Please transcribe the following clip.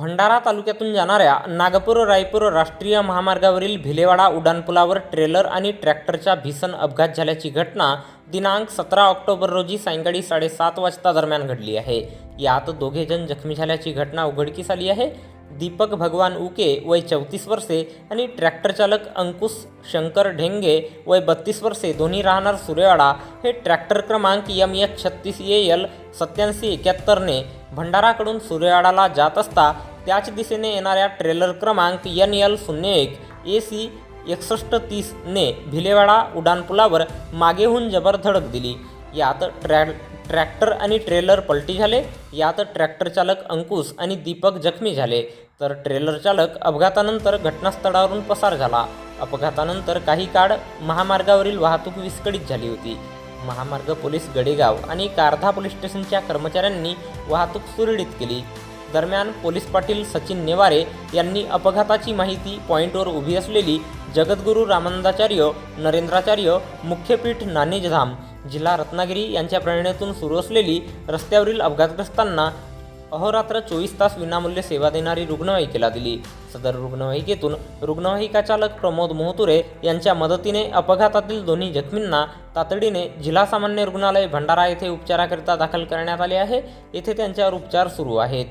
भंडारा तालुक्यातून जाणाऱ्या नागपूर रायपूर राष्ट्रीय महामार्गावरील भिलेवाडा उड्डाणपुलावर ट्रेलर आणि ट्रॅक्टरचा भीषण अपघात झाल्याची घटना दिनांक सतरा ऑक्टोबर रोजी सायंकाळी साडेसात वाजता दरम्यान घडली आहे. यात दोघे जण जखमी झाल्याची घटना उघडकीस आली आहे. दीपक भगवान उके वय चौतीस वर्षे आणि ट्रॅक्टर चालक अंकुश शंकर ढेंगे वय बत्तीस वर्षे दोन्ही राहणार सुरेवाडा हे ट्रॅक्टर क्रमांक एम एच छत्तीस ए एल सत्याऐंशी एक्याहत्तरने भंडाराकडून सुरेवाडाला जात असता त्याच दिशेने येणाऱ्या ट्रेलर क्रमांक एन एल शून्य एक ए सी एकसष्ट तीसने भिलेवाडा उड्डाणपुलावर मागेहून जबर धडक दिली. यात ट्रॅ ट्रॅक्टर आणि ट्रेलर पलटी झाले. यात ट्रॅक्टर चालक अंकुश आणि दीपक जखमी झाले. तर ट्रेलर चालक अपघातानंतर घटनास्थळावरून पसार झाला. अपघातानंतर काही काळ महामार्गावरील वाहतूक विस्कळीत झाली होती. महामार्ग पोलीस गडेगाव आणि कारधा पोलीस स्टेशनच्या कर्मचाऱ्यांनी वाहतूक सुरळीत केली. दरम्यान पोलीस पाटील सचिन नेवारे यांनी अपघाताची माहिती पॉईंटवर उभी असलेली जगद्गुरू रामानंदाचार्य नरेंद्राचार्य मुख्यपीठ नाणेजधाम जिल्हा रत्नागिरी यांच्या प्रेरणेतून सुरू असलेली रस्त्यावरील अपघातग्रस्तांना अहोरात्र चोवीस तास विनामूल्य सेवा देणारी रुग्णवाहिकेला दिली. सदर रुग्णवाहिकेतून रुग्णवाहिका चालक प्रमोद मोहतुरे यांच्या मदतीने अपघातातील दोन्ही जखमींना तातडीने जिल्हा सामान्य रुग्णालय भंडारा येथे उपचाराकरिता दाखल करण्यात आले आहे. येथे त्यांच्यावर उपचार सुरू आहेत.